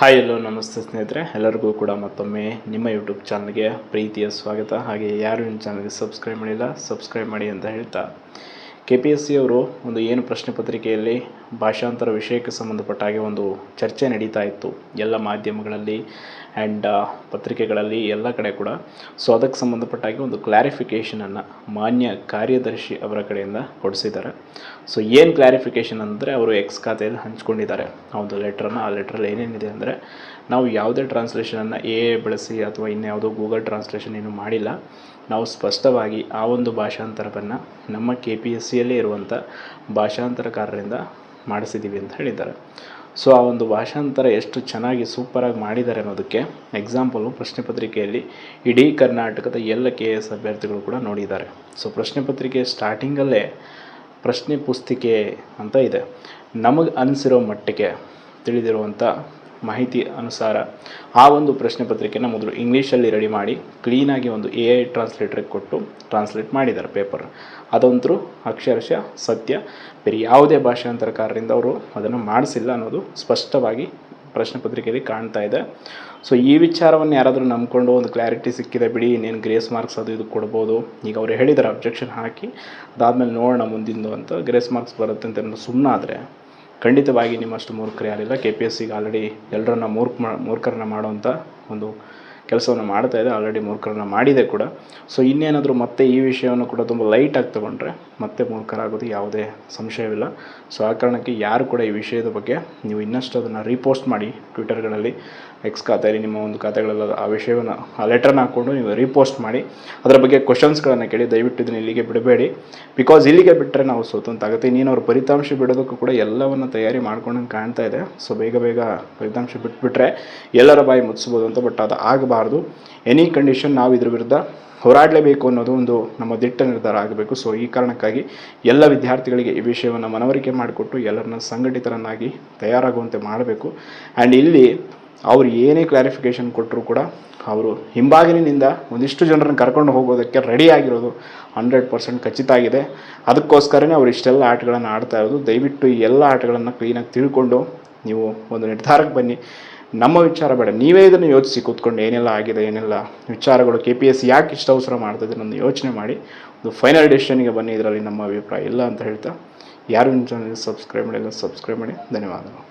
Hi, ಎಲ್ಲೋ ನಮಸ್ತೆ ಸ್ನೇಹಿತರೆ. ಎಲ್ಲರಿಗೂ ಕೂಡ ಮತ್ತೊಮ್ಮೆ ನಿಮ್ಮ ಯೂಟ್ಯೂಬ್ ಚಾನಲ್ಗೆ ಪ್ರೀತಿಯ ಸ್ವಾಗತ. ಹಾಗೆ ಯಾರು ನಿಮ್ಮ ಚಾನಲ್ಗೆ ಸಬ್ಸ್ಕ್ರೈಬ್ ಮಾಡಿಲ್ಲ, ಸಬ್ಸ್ಕ್ರೈಬ್ ಮಾಡಿ ಅಂತ ಹೇಳ್ತಾ ಕೆ ಪಿ ಎಸ್ ಸಿ ಅವರು ಒಂದು ಏನು ಪ್ರಶ್ನೆ ಪತ್ರಿಕೆಯಲ್ಲಿ ಭಾಷಾಂತರ ವಿಷಯಕ್ಕೆ ಸಂಬಂಧಪಟ್ಟ ಹಾಗೆ ಒಂದು ಚರ್ಚೆ ನಡೀತಾ ಇತ್ತು. ಎಲ್ಲ ಮಾಧ್ಯಮಗಳಲ್ಲಿ ಆ್ಯಂಡ್ ಪತ್ರಿಕೆಗಳಲ್ಲಿ ಎಲ್ಲ ಕಡೆ ಕೂಡ. ಸೊ ಅದಕ್ಕೆ ಸಂಬಂಧಪಟ್ಟ ಹಾಗೆ ಒಂದು ಕ್ಲಾರಿಫಿಕೇಷನನ್ನು ಮಾನ್ಯ ಕಾರ್ಯದರ್ಶಿ ಅವರ ಕಡೆಯಿಂದ ಕೊಡಿಸಿದ್ದಾರೆ. ಸೊ ಏನು ಕ್ಲಾರಿಫಿಕೇಷನ್ ಅಂದರೆ ಅವರು ಎಕ್ಸ್ ಖಾತೆಯಲ್ಲಿ ಹಂಚ್ಕೊಂಡಿದ್ದಾರೆ. ಆ ಒಂದು ಲೆಟ್ರನ್ನು ಆ ಲೆಟ್ರಲ್ಲಿ ಏನೇನಿದೆ ಅಂದರೆ ನಾವು ಯಾವುದೇ ಟ್ರಾನ್ಸ್ಲೇಷನನ್ನು ಎ ಬಳಸಿ ಅಥವಾ ಇನ್ಯಾವುದೋ ಗೂಗಲ್ ಟ್ರಾನ್ಸ್ಲೇಷನ್ ಏನು ಮಾಡಿಲ್ಲ. ನಾವು ಸ್ಪಷ್ಟವಾಗಿ ಆ ಒಂದು ಭಾಷಾಂತರವನ್ನು ನಮ್ಮ ಕೆ ಪಿ ಎಸ್ ಸಿಯಲ್ಲೇ ಇರುವಂಥ ಭಾಷಾಂತರಕಾರರಿಂದ ಮಾಡಿಸಿದ್ದೀವಿ ಅಂತ ಹೇಳಿದ್ದಾರೆ. ಸೊ ಆ ಒಂದು ಭಾಷಾಂತರ ಎಷ್ಟು ಚೆನ್ನಾಗಿ ಸೂಪರಾಗಿ ಮಾಡಿದ್ದಾರೆ ಅನ್ನೋದಕ್ಕೆ ಎಕ್ಸಾಂಪಲು ಪ್ರಶ್ನೆ ಪತ್ರಿಕೆಯಲ್ಲಿ ಇಡೀ ಕರ್ನಾಟಕದ ಎಲ್ಲ ಕೆ ಎಸ್ ಅಭ್ಯರ್ಥಿಗಳು ಕೂಡ ನೋಡಿದ್ದಾರೆ. ಸೊ ಪ್ರಶ್ನೆ ಪತ್ರಿಕೆ ಸ್ಟಾರ್ಟಿಂಗಲ್ಲೇ ಪ್ರಶ್ನೆ ಪುಸ್ತಿಕೆ ಅಂತ ಇದೆ. ನಮಗೆ ಅನಿಸಿರೋ ಮಟ್ಟಿಗೆ ತಿಳಿದಿರುವಂಥ ಮಾಹಿತಿ ಅನುಸಾರ ಆ ಒಂದು ಪ್ರಶ್ನೆ ಪತ್ರಿಕೆನ ಮೊದಲು ಇಂಗ್ಲೀಷಲ್ಲಿ ರೆಡಿ ಮಾಡಿ ಕ್ಲೀನಾಗಿ ಒಂದು ಎ ಐ ಟ್ರಾನ್ಸ್ಲೇಟ್ರಿಗೆ ಕೊಟ್ಟು ಟ್ರಾನ್ಸ್ಲೇಟ್ ಮಾಡಿದ್ದಾರೆ ಪೇಪರ್ ಅದಂತರೂ ಅಕ್ಷರಶಃ ಸತ್ಯ. ಬೇರೆ ಯಾವುದೇ ಭಾಷಾಂತರಕಾರರಿಂದ ಅವರು ಅದನ್ನು ಮಾಡಿಸಿಲ್ಲ ಅನ್ನೋದು ಸ್ಪಷ್ಟವಾಗಿ ಪ್ರಶ್ನೆ ಪತ್ರಿಕೆಯಲ್ಲಿ ಕಾಣ್ತಾ ಇದೆ. ಸೊ ಈ ವಿಚಾರವನ್ನು ಯಾರಾದರೂ ನಂಬ್ಕೊಂಡು ಒಂದು ಕ್ಲಾರಿಟಿ ಸಿಕ್ಕಿದೆ ಬಿಡಿ, ಇನ್ನೇನು ಗ್ರೇಸ್ ಮಾರ್ಕ್ಸ್ ಅದು ಇದು ಕೊಡ್ಬೋದು. ಈಗ ಅವ್ರು ಹೇಳಿದ್ದಾರೆ ಅಬ್ಜೆಕ್ಷನ್ ಹಾಕಿ, ಅದಾದಮೇಲೆ ನೋಡೋಣ ಮುಂದಿಂದು ಅಂತ ಗ್ರೇಸ್ ಮಾರ್ಕ್ಸ್ ಬರುತ್ತೆ ಅಂತ ಸುಮ್ಮನಾದರೆ ಖಂಡಿತವಾಗಿ ನಿಮ್ಮಷ್ಟು ಮೂರ್ಖರು ಯಾರಿಲ್ಲ. ಕೆ ಪಿ ಎಸ್ ಸಿಗೆ ಆಲ್ರೆಡಿ ಎಲ್ಲರನ್ನ ಮೂರ್ಖ ಮಾ, ಮೂರ್ಖರನ್ನ ಮಾಡುವಂಥ ಒಂದು ಕೆಲಸವನ್ನು ಮಾಡ್ತಾ ಇದೆ ಆಲ್ರೆಡಿ ಮೂರ್ಖರನ್ನ ಮಾಡಿದೆ ಕೂಡ. ಸೊ ಇನ್ನೇನಾದರೂ ಮತ್ತೆ ಈ ವಿಷಯವನ್ನು ಕೂಡ ತುಂಬ ಲೈಟಾಗಿ ತೊಗೊಂಡ್ರೆ ಮತ್ತೆ ಮೂರ್ಖರಾಗೋದು ಯಾವುದೇ ಸಂಶಯವಿಲ್ಲ. ಸೊ ಆ ಕಾರಣಕ್ಕೆ ಯಾರು ಕೂಡ ಈ ವಿಷಯದ ಬಗ್ಗೆ ನೀವು ಇನ್ನಷ್ಟು ಅದನ್ನು ರೀಪೋಸ್ಟ್ ಮಾಡಿ ಟ್ವಿಟರ್ಗಳಲ್ಲಿ ಎಕ್ಸ್ ಖಾತೆಯಲ್ಲಿ ನಿಮ್ಮ ಒಂದು ಖಾತೆಗಳೆಲ್ಲ ಆ ವಿಷಯವನ್ನು, ಆ ಲೆಟರ್ನ ಹಾಕ್ಕೊಂಡು ನೀವು ರೀಪೋಸ್ಟ್ ಮಾಡಿ. ಅದರ ಬಗ್ಗೆ ಕ್ವಶನ್ಸ್ಗಳನ್ನು ಕೇಳಿ, ದಯವಿಟ್ಟು ಇದನ್ನು ಇಲ್ಲಿಗೆ ಬಿಡಬೇಡಿ. ಬಿಕಾಸ್ ಇಲ್ಲಿಗೆ ಬಿಟ್ಟರೆ ನಾವು ಸೋತಂತಾಗುತ್ತೆ ಇನ್ನೇನು ಅವ್ರು ಫಲಿತಾಂಶ ಬಿಡೋದಕ್ಕೂ ಕೂಡ ಎಲ್ಲವನ್ನು ತಯಾರಿ ಮಾಡ್ಕೊಂಡಂಗೆ ಕಾಣ್ತಾ ಇದೆ. ಸೊ ಬೇಗ ಬೇಗ ಫಲಿತಾಂಶ ಬಿಟ್ಬಿಟ್ರೆ ಎಲ್ಲರ ಬಾಯಿ ಮುಚ್ಚಿಸ್ಬೋದು ಅಂತ ಬಟ್ ಅದು ಆಗಬಾರ್ದು. ಎನಿ ಕಂಡೀಷನ್ ನಾವು ಇದ್ರ ವಿರುದ್ಧ ಹೋರಾಡಲೇಬೇಕು ಅನ್ನೋದು ಒಂದು ನಮ್ಮ ದಿಟ್ಟ ನಿರ್ಧಾರ ಆಗಬೇಕು. ಸೊ ಈ ಕಾರಣಕ್ಕಾಗಿ ಎಲ್ಲ ವಿದ್ಯಾರ್ಥಿಗಳಿಗೆ ಈ ವಿಷಯವನ್ನು ಮನವರಿಕೆ ಮಾಡಿಕೊಟ್ಟು ಎಲ್ಲರನ್ನ ಸಂಘಟಿತರನ್ನಾಗಿ ತಯಾರಾಗುವಂತೆ ಮಾಡಬೇಕು. ಆ್ಯಂಡ್ ಇಲ್ಲಿ ಅವರು ಏನೇ ಕ್ಲಾರಿಫಿಕೇಷನ್ ಕೊಟ್ಟರು ಕೂಡ ಅವರು ಹಿಂಬಾಗಿಲಿನಿಂದ ಒಂದಿಷ್ಟು ಜನರನ್ನು ಕರ್ಕೊಂಡು ಹೋಗೋದಕ್ಕೆ ರೆಡಿ ಆಗಿರೋದು ಹಂಡ್ರೆಡ್ ಪರ್ಸೆಂಟ್ ಖಚಿತ ಆಗಿದೆ. ಅದಕ್ಕೋಸ್ಕರನೇ ಅವರು ಇಷ್ಟೆಲ್ಲ ಆಟಗಳನ್ನು ಆಡ್ತಾ ಇರೋದು. ದಯವಿಟ್ಟು ಈ ಎಲ್ಲ ಆಟಗಳನ್ನು ಕ್ಲೀನಾಗಿ ತಿಳ್ಕೊಂಡು ನೀವು ಒಂದು ನಿರ್ಧಾರಕ್ಕೆ ಬನ್ನಿ. ನಮ್ಮ ವಿಚಾರ ಬೇಡ. ನೀವೇ ಇದನ್ನು ಯೋಚಿಸಿ, ಕೂತ್ಕೊಂಡು ಏನೆಲ್ಲ ಆಗಿದೆ, ಏನೆಲ್ಲ ವಿಚಾರಗಳು ಕೆ ಪಿ ಎಸ್ ಯಾಕೆ ಇಷ್ಟ ಅವಸರ ಮಾಡ್ತದೆ ನನ್ನ ಯೋಚನೆ ಮಾಡಿ. ಒಂದು ಫೈನಲ್ ಡಿಸಿಷನ್ಗೆ ಬನ್ನಿ, ಇದರಲ್ಲಿ ನಮ್ಮ ಅಭಿಪ್ರಾಯ ಇಲ್ಲ ಅಂತ ಹೇಳ್ತಾ. ಯಾರು ಚಾನಲ್ ಸಬ್ಸ್ಕ್ರೈಬ್ ಮಾಡಿಲ್ಲ ಸಬ್ಸ್ಕ್ರೈಬ್ ಮಾಡಿ. ಧನ್ಯವಾದಗಳು.